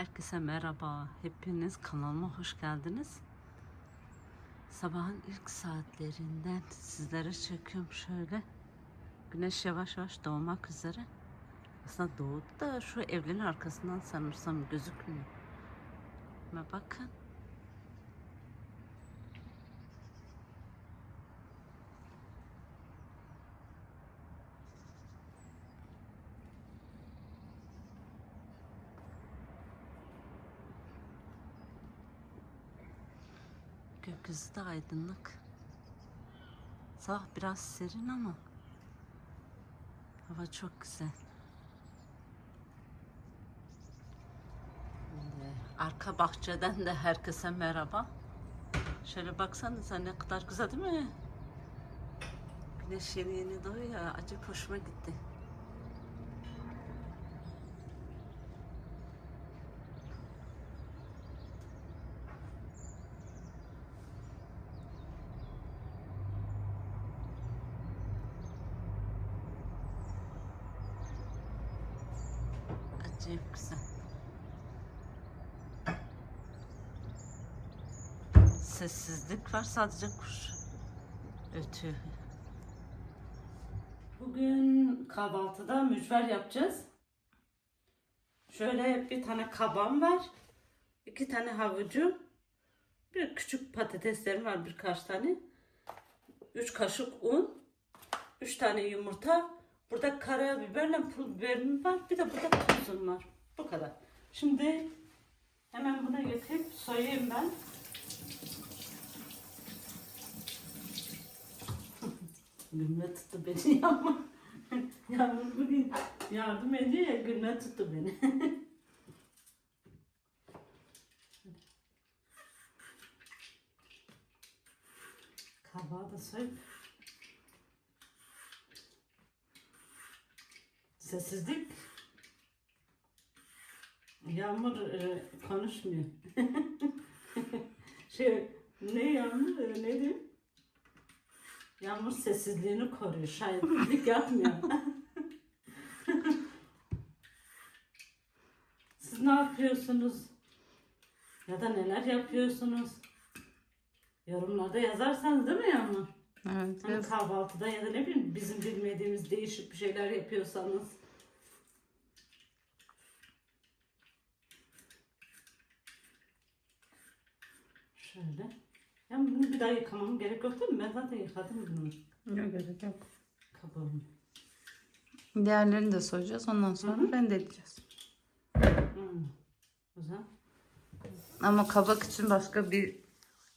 Herkese merhaba. Hepiniz kanalıma hoş geldiniz. Sabahın ilk saatlerinden sizlere çekiyorum şöyle. Güneş yavaş yavaş doğmak üzere. Aslında doğdu da şu evlerin arkasından sanırsam gözükmüyor. Ama bakın. Gökyüzü aydınlık. Sabah biraz serin ama hava çok güzel. Şimdi arka bahçeden de herkese merhaba. Şöyle baksanıza ne kadar güzel değil mi? Güneş yeni yeni doğuyor. Acayip hoşuma gitti. Acayip güzel. Sessizlik var sadece kuş ötüyor. Bugün kahvaltıda mücver yapacağız. Şöyle bir tane kabağım var. iki tane havucu. Bir küçük patateslerim var birkaç tane. Üç kaşık un. Üç tane yumurta. Burada karabiberle pul biberim var. Bir de burada tuzum var. Bu kadar. Şimdi hemen buna getirip soyayım ben. Gülme tuttu beni ama. Yağmur bugün yardım ediyor ya gülme tuttu beni. Kabağı da soyup Sessizlik. Yağmur e, konuşmuyor. şey ne Yağmur e, ne diyeyim? Yağmur sessizliğini koruyor. Şahitlik yapmıyor. Siz ne yapıyorsunuz? Ya da neler yapıyorsunuz? Yorumlarda yazarsanız değil mi Yağmur? Evet. Hani kahvaltıda ya da ne bileyim bizim bilmediğimiz değişik bir şeyler yapıyorsanız. Şöyle. Yani bunu bir daha yıkamam gerek yok değil mi? Ben zaten yıkadım bunu. Yok gerek yok. Kabağını. Diğerlerini de soyacağız. Ondan sonra rendeleyeceğiz. Hmm. O zaman. Ama kabak için başka bir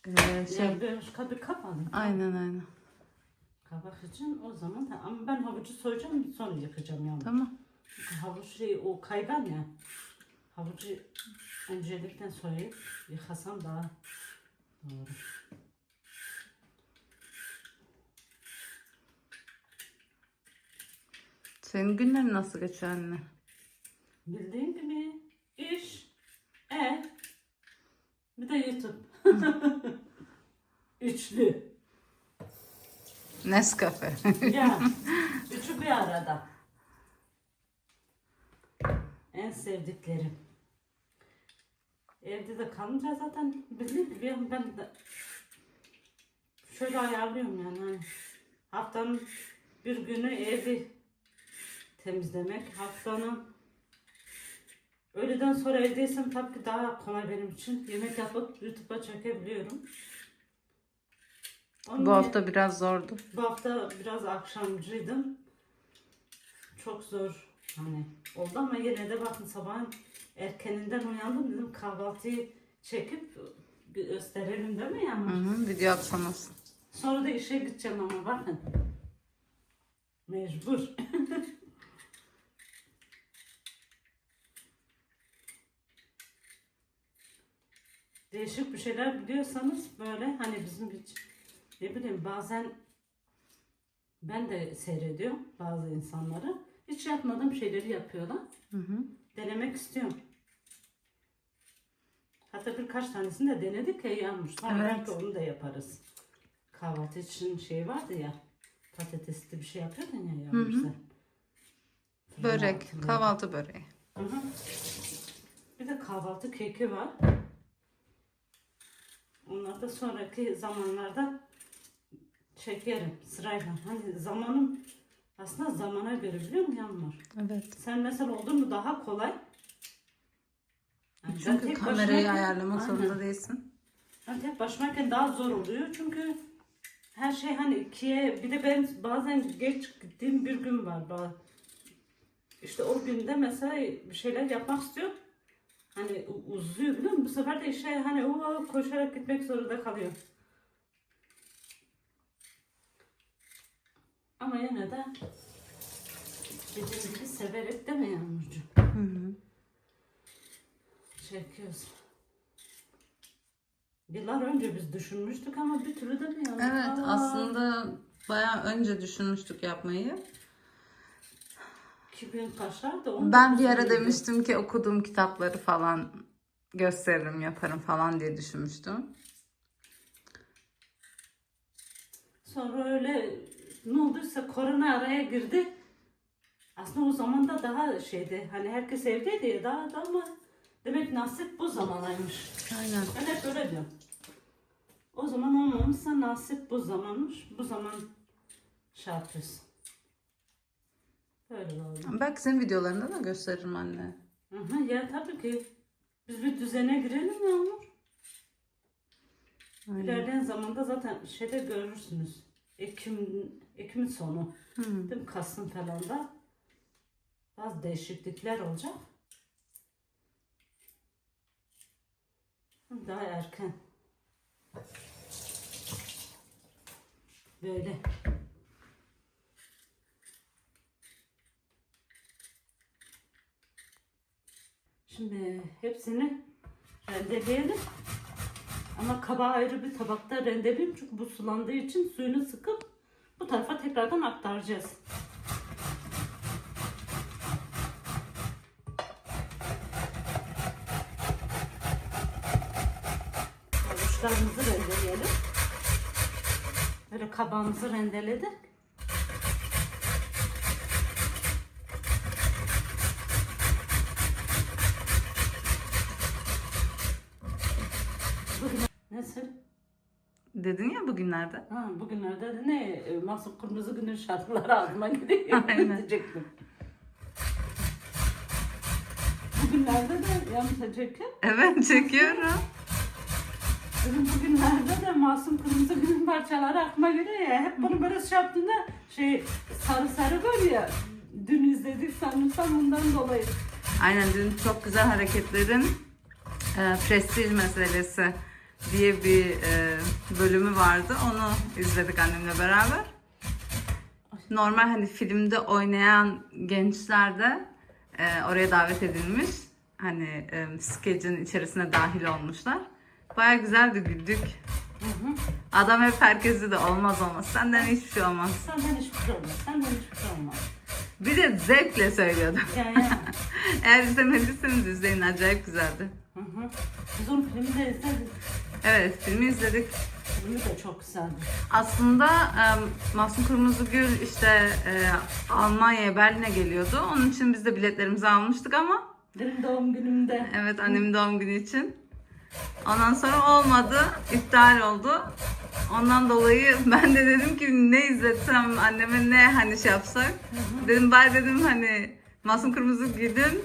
e, şey. Yani böyle şu kabı kapalı. Aynen aynen. Kabak için o zaman da ama ben havucu soyacağım sonra yıkayacağım yani. Tamam. Havuç şey o kaygan ya. Havucu öncelikten soyup yıkasam daha. Senin günlerin nasıl geçiyor anne? Bildiğin gibi iş, ev, bir de YouTube. Üçlü. Nescafe. Ya, üçü bir arada. En sevdiklerim. Evde de kalınca zaten bildiğin gibi ben de şöyle ayarlıyorum yani. Hani haftanın bir günü evi temizlemek, haftanın öğleden sonra evdeysem tabii ki daha kolay benim için. Yemek yapıp YouTube'a çekebiliyorum. Onun Bu hafta biraz zordu. bu hafta biraz akşamcıydım. Çok zor hani oldu ama yine de bakın sabahın erkeninden uyandım dedim kahvaltıyı çekip bir gösterelim değil mi Hı yani? hı, video atsanız. Sonra da işe gideceğim ama bakın. Mecbur. Değişik bir şeyler biliyorsanız böyle hani bizim hiç ne bileyim bazen ben de seyrediyorum bazı insanları. Hiç yapmadığım şeyleri yapıyorlar. Hı hı. Denemek istiyorum. Hatta birkaç tanesini de denedik ya Yağmur. Sonra Evet. belki onu da yaparız. Kahvaltı için şey vardı ya. Patatesli bir şey yapıyordun ya. Fırına Börek, kahvaltı böreği. Hı hı. Bir de kahvaltı keki var. Onları da sonraki zamanlarda çekerim sırayla. Hani zamanım aslında zamana göre biliyor musun Yanmar? Evet. Sen mesela oldun mu daha kolay. Çünkü tek kamerayı başımayken- ayarlamak Aynen. zorunda değilsin. Ben tek başımayken daha zor oluyor çünkü her şey hani ikiye bir de ben bazen geç gittiğim bir gün var. Ba- İşte o günde mesela bir şeyler yapmak istiyorum. Hani u- uzuyor biliyor musun? Bu sefer de işe hani o koşarak gitmek zorunda kalıyor. Ama yine de dediğim gibi severek değil mi Yağmurcuğum? Hı hı. Çekiyoruz. Yıllar önce biz düşünmüştük ama bir türlü de mi yani? Evet Aa, aslında bayağı önce düşünmüştük yapmayı. 2000 kaçlar da Ben bir ara demiştim ki okuduğum kitapları falan gösteririm yaparım falan diye düşünmüştüm. Sonra öyle ne olduysa korona araya girdi. Aslında o zaman da daha şeydi. Hani herkes evdeydi ya daha da ama demek nasip bu zamanaymış. Aynen. Ben hep öyle diyorum. O zaman olmamışsa nasip bu zamanmış. Bu zaman şey yapıyorsun. Böyle oldu. Belki senin videolarında da gösteririm anne. Hı hı, ya tabii ki. Biz bir düzene girelim Yağmur. Aynen. İlerleyen zamanda zaten şeyde görürsünüz. Ekim, Ekim sonu. Hı. Değil mi? Kasım falan da bazı değişiklikler olacak. Daha erken. Böyle. Şimdi hepsini rendeleyelim. Ama kabağı ayrı bir tabakta rendeleyeyim çünkü bu sulandığı için suyunu sıkıp bu tarafa tekrardan aktaracağız. Havuçlarımızı rendeleyelim. Böyle kabağımızı rendeledik. Bugün nasıl? Dedin ya bugünlerde. Ha, bugünlerde de ne e, Mahsun Kırmızı Günün şarkıları ağzıma gidiyor Aynen. diyecektim. Bugünlerde de yanlış çekin. Evet çekiyorum. Dedim bugünlerde de Masum Kırmızı Günün parçaları aklıma geliyor ya. Hep bunu böyle şey yaptığında şey sarı sarı var ya. Dün izledik sanırsam bundan dolayı. Aynen dün çok güzel hareketlerin e, prestij meselesi diye bir e, bölümü vardı. Onu izledik annemle beraber. Normal hani filmde oynayan gençler de e, oraya davet edilmiş. Hani e, skecin içerisine dahil olmuşlar. Baya güzeldi güldük. Hı hı. Adam hep herkesi de olmaz olmaz. Senden hiçbir şey olmaz. Senden hiçbir şey olmaz. Senden hiçbir şey olmaz. Bir de zevkle söylüyordu. Ya ya. Eğer izlemediyseniz izleyin acayip güzeldi. Hı hı. Biz onun filmi de izledik. Evet filmi izledik. Filmi de çok güzeldi. Aslında e, Mahsun Kırmızıgül işte e, Almanya'ya Berlin'e geliyordu. Onun için biz de biletlerimizi almıştık ama Benim doğum günümde. evet annemin doğum günü için. Ondan sonra olmadı. iptal oldu. Ondan dolayı ben de dedim ki ne izletsem anneme ne hani şey yapsak. Dedim bari dedim hani Masum Kırmızıgül'ün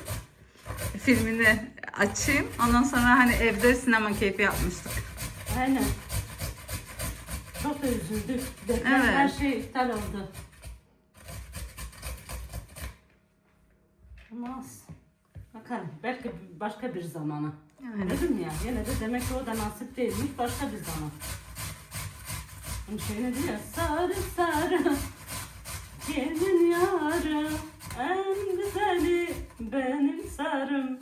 filmini açayım. Ondan sonra hani evde sinema keyfi yapmıştık. Aynen. Çok da üzüldük. Beklenen Evet. her şey iptal oldu. Olmaz. Bakalım. Belki başka bir zamana. Yani. Dedim ya. Yine de demek ki o da nasip değilmiş. Başka bir zaman. Onun şeyini diyor. ya, Sarı sarı. Gelin yarı. En güzeli benim sarım.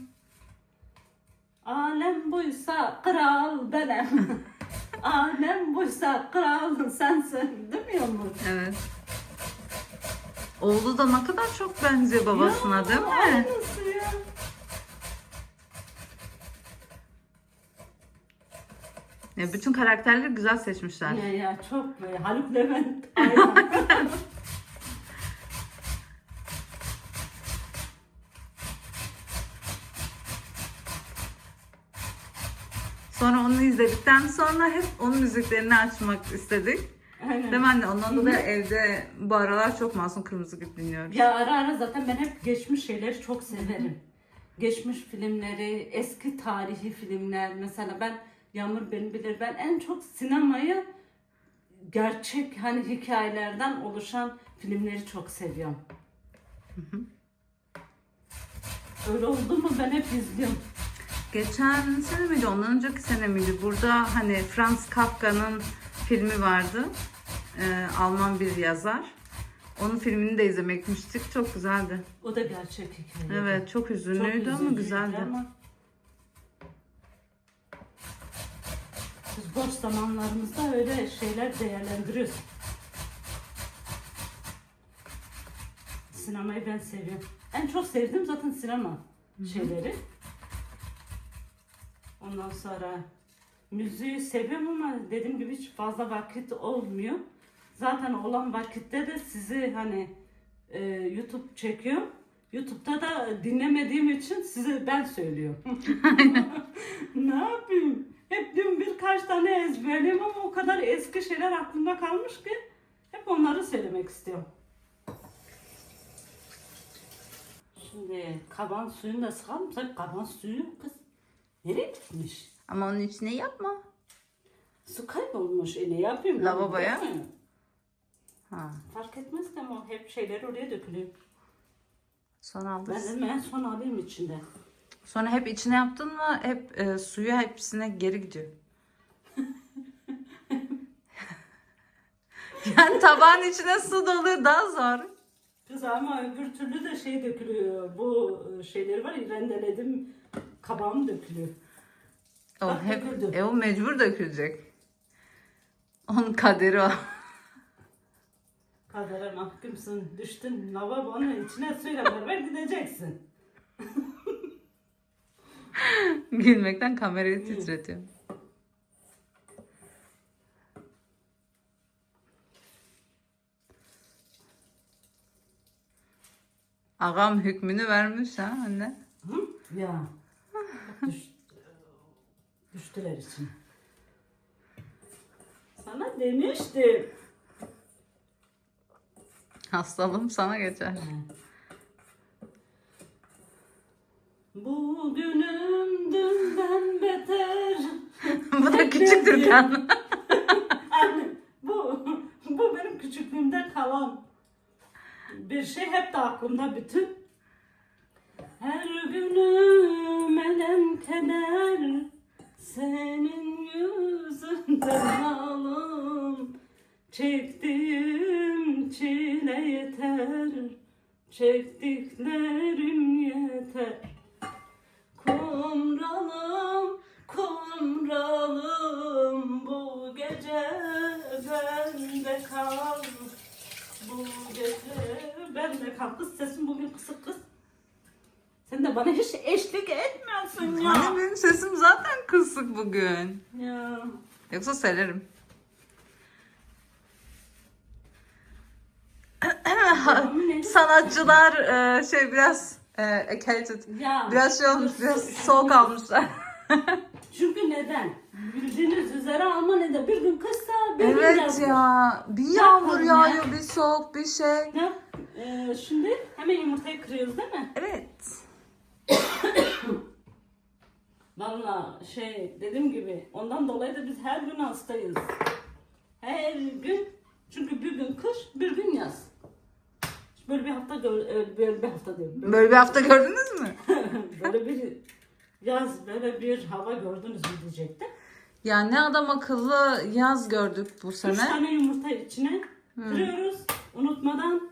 Alem buysa kral benim. Alem buysa kral sensin. Demiyor mu? Evet. Oğlu da ne kadar çok benziyor babasına Ya, değil mi? Aynısı ya. Ya bütün karakterleri güzel seçmişler. Ya ya çok be. Haluk Levent. Aynen. Sonra onu izledikten sonra hep onun müziklerini açmak istedik. Aynen. Değil mi anne? Ondan dolayı evde bu aralar çok Masum Kırmızı Gül dinliyoruz. Ya ara ara zaten ben hep geçmiş şeyleri çok severim. Geçmiş filmleri, eski tarihi filmler. Mesela ben Yağmur beni bilir. Ben en çok sinemayı gerçek hani hikayelerden oluşan filmleri çok seviyorum. Öyle oldu mu ben hep izliyorum. Geçen sene miydi, ondan önceki sene miydi? Burada hani Franz Kafka'nın filmi vardı. Ee, Alman bir yazar. Onun filmini de izlemeye gitmiştik. Çok güzeldi. O da gerçek hikaye. Evet, çok hüzünlüydü ama güzeldi. ama boş zamanlarımızda öyle şeyler değerlendiriyoruz. Sinemayı ben seviyorum. En çok sevdiğim zaten sinema şeyleri. Ondan sonra müziği seviyorum ama dediğim gibi hiç fazla vakit olmuyor. Zaten olan vakitte de sizi hani e, YouTube çekiyorum. YouTube'da da dinlemediğim için size ben söylüyorum. ne yapayım? Hep dün birkaç tane ezberleyeyim ama o kadar eski şeyler aklımda kalmış ki hep onları söylemek istiyorum. Şimdi kaban suyunu da sıkalım. Sen kaban suyu kız nereye gitmiş? Ama onun içine yapma. Su kaybolmuş. E ne yapayım? Lavaboya? Ha. Fark etmez ki ama hep şeyler oraya dökülüyor. Son Ben aldın. dedim en son alayım içinde. Sonra hep içine yaptın mı hep e, suyu hepsine geri gidiyor. yani tabağın içine su doluyor daha zor. Kız ama öbür türlü de şey dökülüyor. Bu e, şeyleri var ya rendeledim kabağım dökülüyor. O Bak, hep döküldü. e, o mecbur dökülecek. Onun kaderi o. Kadere mahkumsun. Düştün lavabonun içine suyla beraber gideceksin. Gülmekten kamerayı titretiyor. Ağam hükmünü vermiş ha anne. Hı? Ya. Düş, düştüler için. Sana demiştim. Hastalığım sana geçer. Bugünüm dünden beter. Bu da küçük Türkan. Anne, bu, bu benim küçüklüğümde kalan bir şey hep de aklımda bütün. Her günüm elem keder, senin yüzünden alım. Çektiğim çile yeter, çektiklerim ya. Anne benim sesim zaten kısık bugün. Ya. Yoksa eli- Sanatçılar e, şey biraz e, excited. Ya. Biraz şey olmuş, biraz soğuk almışlar. Çünkü neden? Bildiğiniz üzere Almanya'da bir gün kışsa bir gün evet yazdır. ya. Bir yağmur yapalım ya? yağıyor, bir soğuk, bir şey. Ne? Ee, şimdi hemen yumurtayı kırıyoruz değil mi? Evet. Valla şey dediğim gibi ondan dolayı da biz her gün hastayız. Her gün çünkü bir gün kış bir gün yaz. Böyle bir hafta gör, e, böyle bir hafta diyorum. Böyle, Böyle bir hafta gördünüz mü? böyle bir yaz böyle bir hava gördünüz mü diyecektim. Ya ne adam akıllı yaz gördük bu Üç sene. tane yumurta içine kırıyoruz unutmadan.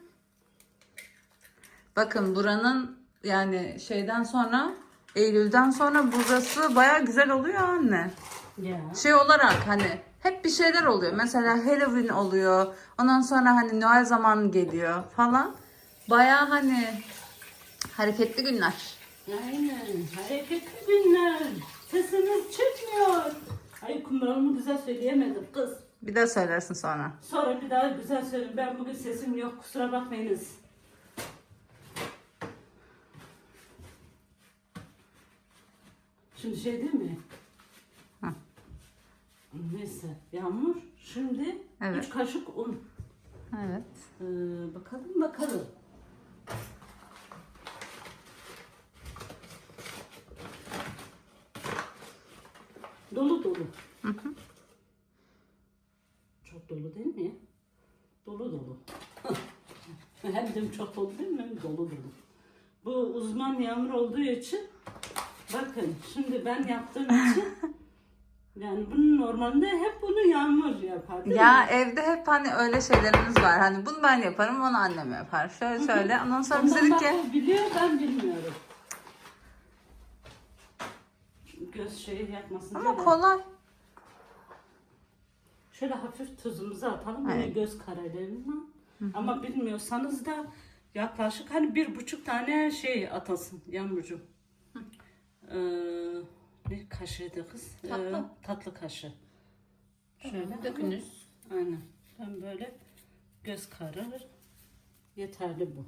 Bakın buranın yani şeyden sonra Eylül'den sonra burası baya güzel oluyor anne. Ya. Şey olarak hani hep bir şeyler oluyor. Mesela Halloween oluyor. Ondan sonra hani Noel zamanı geliyor falan. Baya hani hareketli günler. Aynen. Hareketli günler. Sesiniz çıkmıyor. Ay kumralımı güzel söyleyemedim kız. Bir de söylersin sonra. Sonra bir daha güzel söyleyeyim. Ben bugün sesim yok. Kusura bakmayınız. Şimdi şey değil mi? Hı. Neyse Yağmur şimdi Evet. 3 kaşık un. Evet. Ee, bakalım bakalım. Dolu dolu. Çok dolu değil mi? Dolu dolu. Hem de çok dolu değil mi? Dolu dolu. Bu uzman yağmur olduğu için bakın şimdi ben yaptığım için yani bunu normalde hep bunu yağmur yapar değil Ya mi? evde hep hani öyle şeylerimiz var. Hani bunu ben yaparım, onu annem yapar. Şöyle şöyle. Ondan sonra biz Ondan dedik ki biliyor ben bilmiyorum. Göz şeyi yapmasın ama diye de kolay. Şöyle hafif tuzumuzu atalım Evet. yine göz kararlarından. Ama bilmiyorsanız da yaklaşık hani bir buçuk tane şey atasın yağmurcuğum. Ee, ne kaşığıydı kız? Ee, Tatlı. tatlı kaşığı. Şöyle. Dökünüz. Aynen. Ben böyle göz kararır. Yeterli bu.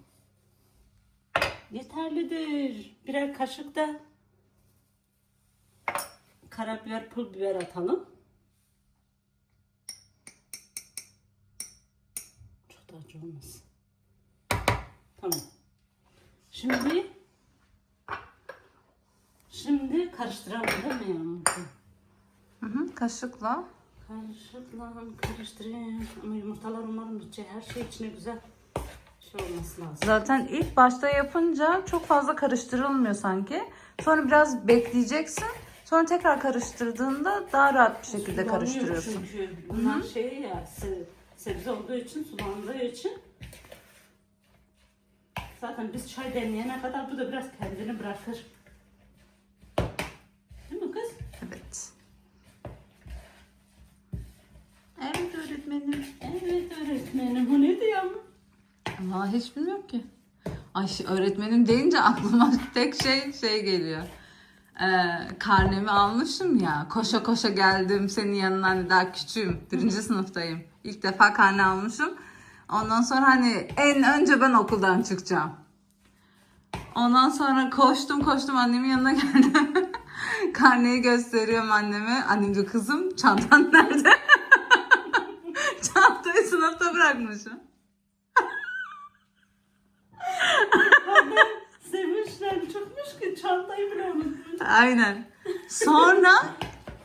Yeterlidir. Birer kaşık da karabiber, pul biber atalım. Çok da acı olmasın. Tamam. Şimdi şimdi karıştıralım değil mi? Hı hı, kaşıkla. Karışıkla karıştırayım. Ama yumurtalar umarım bitecek. Her şey içine güzel şey olması lazım. Zaten ilk başta yapınca çok fazla karıştırılmıyor sanki. Sonra biraz bekleyeceksin. Sonra tekrar karıştırdığında daha rahat bir şekilde Sulanıyor karıştırıyorsun. Çünkü bunlar şey ya se- sebze olduğu için sulandığı için zaten biz çay demleyene kadar bu da biraz kendini bırakır. Değil mi kız? Evet. Evet Evet öğretmenim. Bu ne diyor mu? Vallahi hiç bilmiyorum ki. Ay şi- öğretmenim deyince aklıma tek şey şey geliyor. Ee, karnemi almışım ya. Koşa koşa geldim senin yanına hani daha küçüğüm. Birinci sınıftayım. İlk defa karne almışım. Ondan sonra hani en önce ben okuldan çıkacağım. Ondan sonra koştum koştum annemin yanına geldim. Karneyi gösteriyorum anneme. Annem diyor kızım çantan nerede? Çantayı sınıfta bırakmışım. Sevinçler çıkmış ki çantayı bile unutmuş. Aynen. Sonra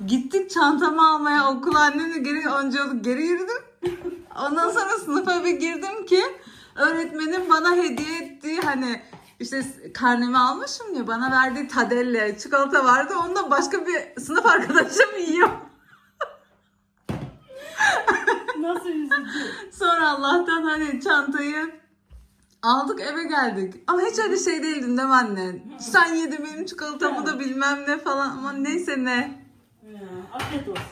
gittik çantamı almaya okula annemle geri önce geri yürüdüm. Ondan sonra sınıfa bir girdim ki öğretmenim bana hediye ettiği hani işte karnemi almışım ya bana verdiği tadelle çikolata vardı. Onu da başka bir sınıf arkadaşım yiyor. Nasıl üzücü. Sonra Allah'tan hani çantayı aldık eve geldik. Ama hiç öyle şey değildin değil mi anne? Sen yedin benim çikolatamı da bilmem ne falan ama neyse ne. Ya, afiyet olsun.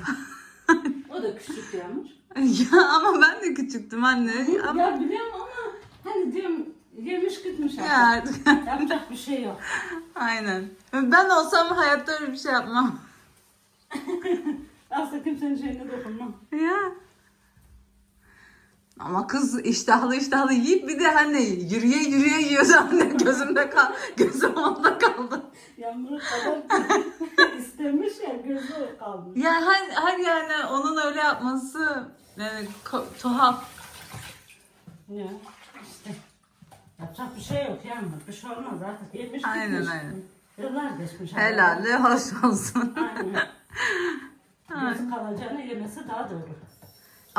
o da küçük yağmur. Ya ama ben de küçüktüm anne. Ama Ya biliyorum ama hani diyorum yemiş gitmiş artık. ya. Yapacak bir şey yok. Aynen. Ben olsam hayatta öyle bir şey yapmam. Asla kimsenin şeyine dokunmam. Ya. Ama kız iştahlı iştahlı yiyip bir de hani yürüye yürüye yiyordu anne gözümde kal gözüm onda kaldı. Yağmuru kadar istemiş ya gözü kalmış. Yani her, her yani onun öyle yapması yani ko- tuhaf. Ya işte. Yapacak bir şey yok Yağmur. Bir şey olmaz artık. Yemiş Aynen, gitmiş. aynen. Yıllar geçmiş. Helali hoş olsun. Aynen. Gözü kalacağını yemesi daha doğru.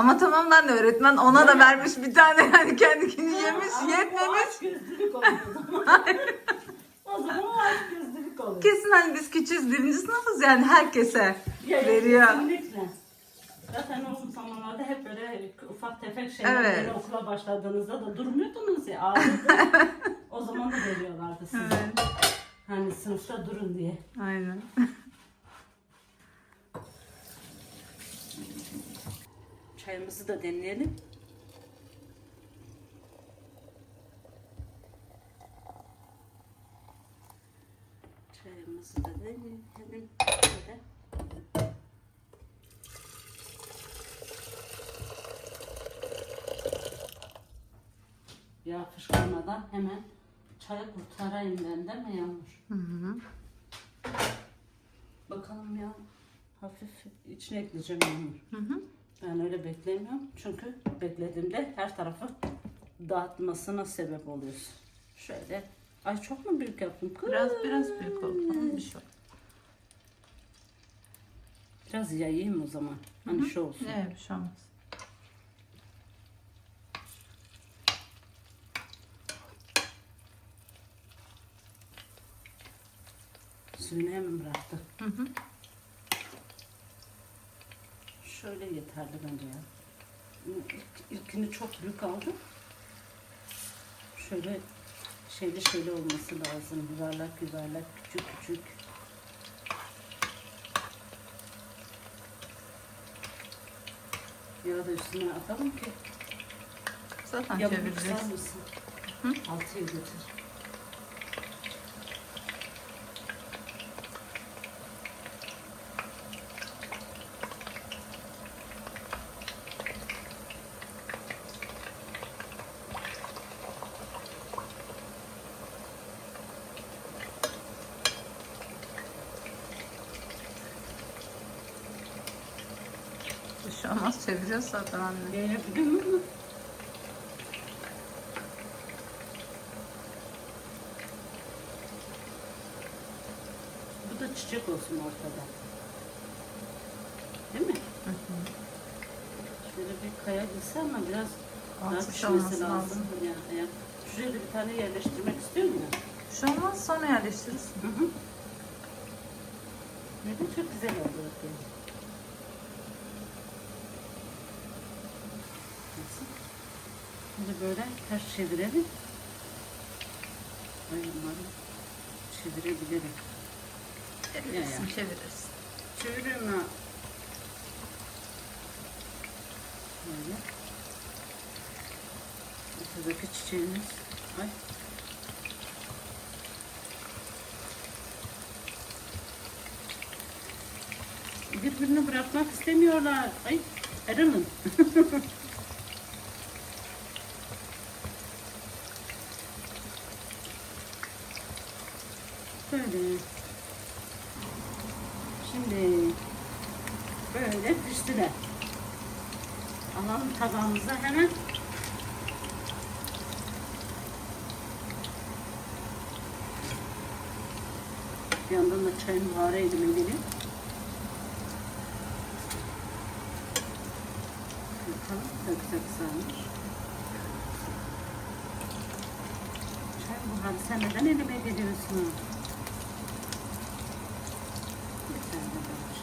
Ama tamam lan öğretmen ona da vermiş bir tane yani kendikini yemiş Ama yetmemiş. aç gözlülük oluyor o zaman. o zaman o aç gözlülük oluyor. Kesin hani biz küçüğüz birinci sınıfız yani herkese Ya, veriyor. Kesinlikle. Zaten o zamanlarda hep böyle ufak tefek şeyler Evet. böyle okula başladığınızda da durmuyordunuz ya ağırdı. o zaman da veriyorlardı size. Evet. Hani sınıfta durun diye. Aynen. Çayımızı da demleyelim. Çayımızı da demleyelim. Şöyle. Yağ fışkırmadan hemen çayı kurtarayım ben değil mi Yağmur? Hı hı. Bakalım ya. hafif içine ekleyeceğim yumur. Hı hı. Ben öyle beklemiyorum. Çünkü beklediğimde her tarafı dağıtmasına sebep oluyorsun. Şöyle. Ay çok mu büyük yaptım? Kız? Biraz biraz büyük oldu ama bir şey. Biraz yayayım o zaman. Hani şu olsun. Evet bir şey olmaz. Suyunu hemen bıraktı. Hı hı. Şöyle yeterli bence ya. İlk, ilkini çok büyük aldım. Şöyle şeyli şeyli olması lazım. Yuvarlak yuvarlak küçük küçük. Ya da üstüne atalım ki Zaten kısar mısın? Altıya götür. Bir şey çeviriyoruz zaten anne. Yayabiliyor musun? Bu da çiçek olsun ortada. Değil mi? Şöyle bir kaya gitse ama biraz daha Altı pişmesi olması lazım. lazım. Ya, ya. Şuraya da bir tane yerleştirmek istiyorum ya. Bir şey olmaz sonra yerleştiririz. Hı hı. Ne de çok güzel oldu. bakayım. Nasıl? Şimdi böyle ters çevirelim. Ay umarım çevirebilirim. Çevirirsin çeviririz. Çeviriyorum ha. Böyle. Ortadaki çiçeğimiz. Ay. Birbirini bırakmak istemiyorlar. Ay ayrılın. Böyle. Şimdi böyle piştiler. Alalım tabağımıza hemen. Bir yandan da çayın buharı elime geliyor. Bakalım da güzel kızarmış. Çay buharı sen neden elime geliyorsun? Bir tane de var.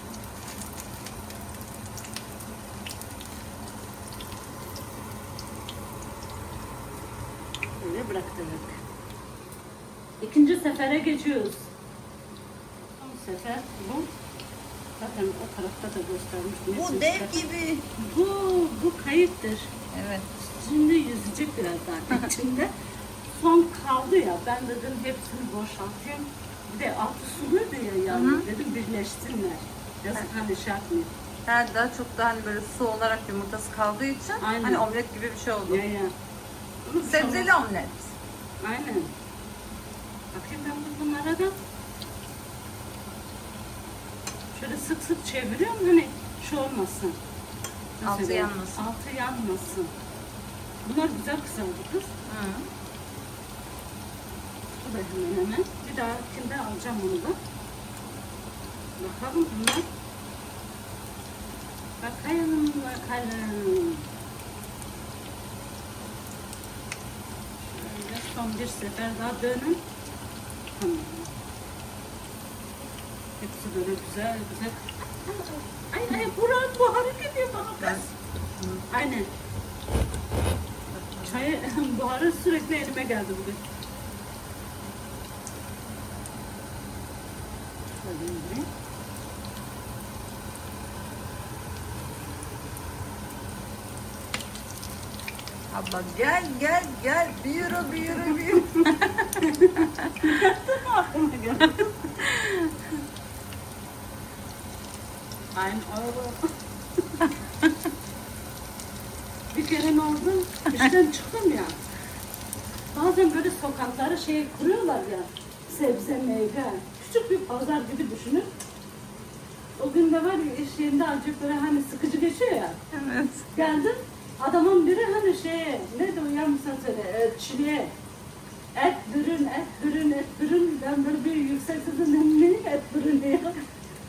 Böyle bıraktık. İkinci sefere geçiyoruz. Son sefer bu. Zaten o tarafta da göstermiş. Bu dev gibi. Bu, bu kayıptır. Evet. Şimdi yüzecek birazdan içinde. Son kaldı ya ben dedim hepsini boşaltayım. Bir de altı suluydu ya yalnız dedim birleşsinler. Yazık hani şey yapmayayım. Yani daha çok da hani böyle su olarak yumurtası kaldığı için Aynen. hani omlet gibi bir şey oldu. Ya ya. Sebzeli omlet. Aynen. Bakayım ben bu- bunlara da şöyle sık sık çeviriyorum hani şu olmasın. Altı Mesela yanmasın. Altı yanmasın. Bunlar güzel kızardı kız. Hı. Bu da hemen hemen. Bir dahakinde alacağım bunu da. Bakalım bunlar. Bakalım bakalım. Şöyle son bir sefer daha dönün. Hepsi böyle güzel güzel. Ay ay buram buharı geliyor bana Ben kız. Aynen. Çay buharı sürekli elime geldi bugün. Şöyle indireyim. abla gel gel gel bir yürü bir Aynen araba. bir kere ne oldu? İşten çıktım ya. Bazen böyle sokaklara şey kuruyorlar ya. Sebze, meyve. Küçük bir pazar gibi düşünün. o gün de var ya iş yerinde azıcık böyle hani sıkıcı geçiyor ya. Evet. Geldim. Adamın biri hani şey neydi o yan sen söyle e, çileğe et bürün et bürün et bürün ben böyle bir yüksek sesle ne et bürün diyor.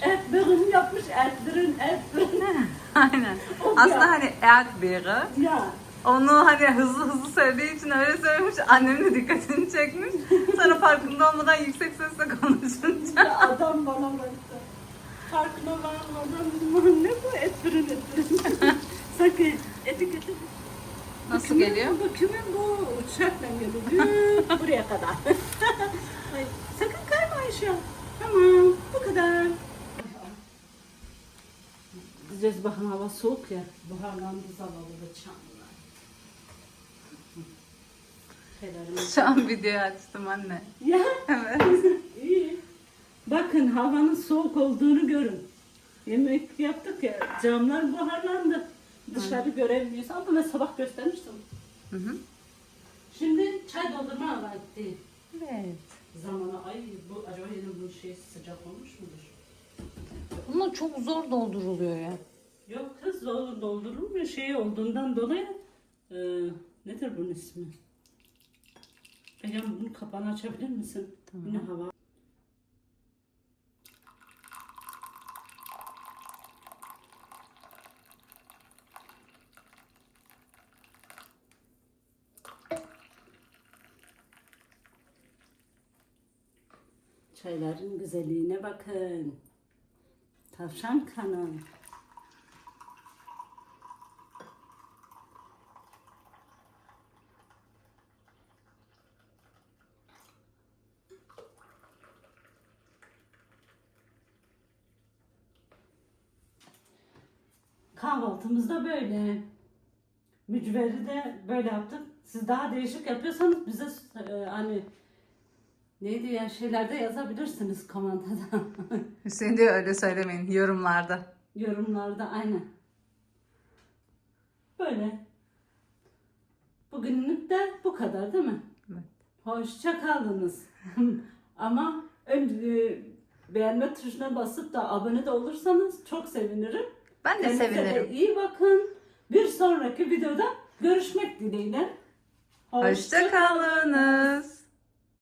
Et bürün yapmış et bürün et bürün. Aynen. O Aslında ya. hani Erdbeer'i. ya Onu hani hızlı hızlı söylediği için öyle söylemiş. Annem de dikkatini çekmiş. Sonra farkında olmadan yüksek sesle konuşunca. Ya adam bana baktı. Farkına varmadan ne bu et bürün et bürün. Sanki etiketi. Nasıl Kimin geliyor? Bu, kimin bu uçakla geliyor? Büyük buraya kadar. Ay, sakın kayma Ayşe. Tamam bu kadar. Diyeceğiz bakın hava soğuk ya. Buharlandı zavallı da çamlar. Şu an videoyu açtım anne. Ya Evet. iyi. Bakın havanın soğuk olduğunu görün. Yemek yaptık ya camlar buharlandı. Dışarı göremiyoruz ama ben sabah göstermiştim. Hı hı. Şimdi çay doldurma vakti. Evet. Zamanı ay bu acaba yine bu şey sıcak olmuş mudur? Bunlar çok zor dolduruluyor ya. Yok kız zor doldurulmuyor şey olduğundan dolayı e, nedir bunun ismi? Ecem bunun kapağını açabilir misin? Tamam. Yine hava. Çayların güzelliğine bakın. Tavşan kanı. Kahvaltımız da böyle. Mücveri de böyle yaptık. Siz daha değişik yapıyorsanız bize e, hani neydi ya şeylerde yazabilirsiniz komentada. Hüseyin diyor öyle söylemeyin yorumlarda. Yorumlarda aynen. Böyle. Bugünlük de bu kadar değil mi? Evet. Hoşça kalınız. Ama önce beğenme tuşuna basıp da abone de olursanız çok sevinirim. Ben de Kendinize sevinirim. iyi bakın. Bir sonraki videoda görüşmek dileğiyle. Hoşça kalınız.